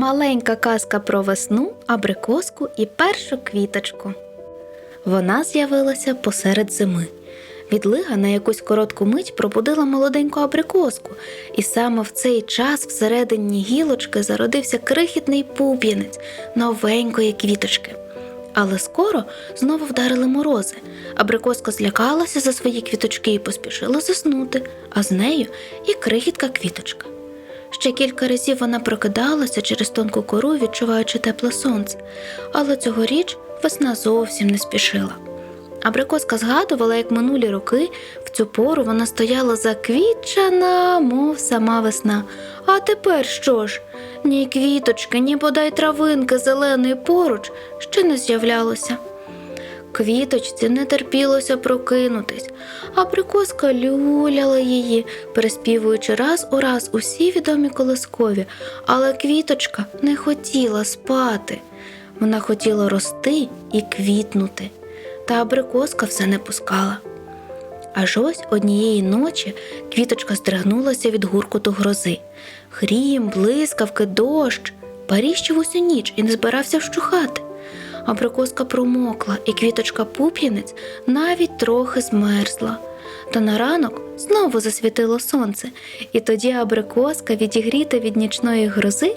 Маленька казка про весну, абрикоску і першу квіточку. Вона з'явилася посеред зими. Відлига на якусь коротку мить пробудила молоденьку абрикоску, і саме в цей час всередині гілочки зародився крихітний пуп'янець новенької квіточки. Але скоро знову вдарили морози. Абрикоска злякалася за свої квіточки і поспішила заснути, а з нею і крихітка квіточка. Ще кілька разів вона прокидалася через тонку кору, відчуваючи тепле сонце, але цьогоріч весна зовсім не спішила. Абрикоска згадувала, як минулі роки в цю пору вона стояла заквітчана, мов сама весна. А тепер що ж? Ні квіточки, ні бодай травинки зеленої поруч ще не з'являлося. Квіточці не терпілося прокинутись, а прикоска люляла її, переспівуючи раз у раз усі відомі колискові, але квіточка не хотіла спати. Вона хотіла рости і квітнути, та абрикоска все не пускала. Аж ось однієї ночі квіточка здригнулася від гуркоту грози. Грім, блискавки, дощ паріщив усю ніч і не збирався вщухати. Абрикоска промокла, і квіточка пуп'янець навіть трохи змерзла. Та на ранок знову засвітило сонце, і тоді абрикоска, відігріта від нічної грози,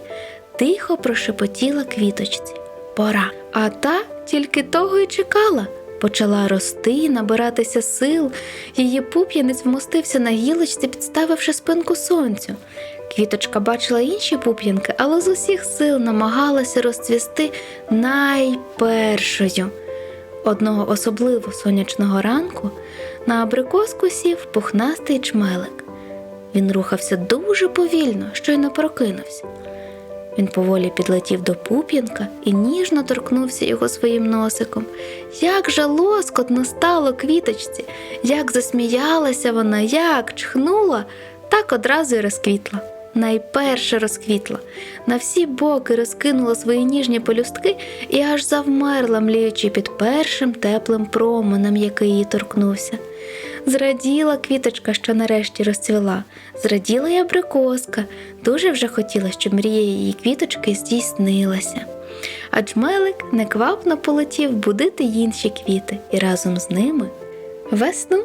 тихо прошепотіла квіточці. Пора. А та тільки того й чекала. Почала рости, набиратися сил. Її пуп'янець вмостився на гілочці, підставивши спинку сонцю. Квіточка бачила інші пуп'янки, але з усіх сил намагалася розцвісти найпершою. Одного особливо сонячного ранку на абрикоску сів пухнастий чмелик. Він рухався дуже повільно, щойно прокинувся. Він поволі підлетів до пуп'янка і ніжно торкнувся його своїм носиком. Як же лоскотно стало квіточці, як засміялася вона, як чхнула, так одразу й розквітла. Найперше розквітла, на всі боки розкинула свої ніжні пелюстки і аж завмерла, мліючи під першим теплим променем, який її торкнувся. Зраділа квіточка, що нарешті розцвіла, зраділа й абрикоска, дуже вже хотіла, щоб мрія її квіточки здійснилася. А джмелик неквапно полетів будити інші квіти і разом з ними весну.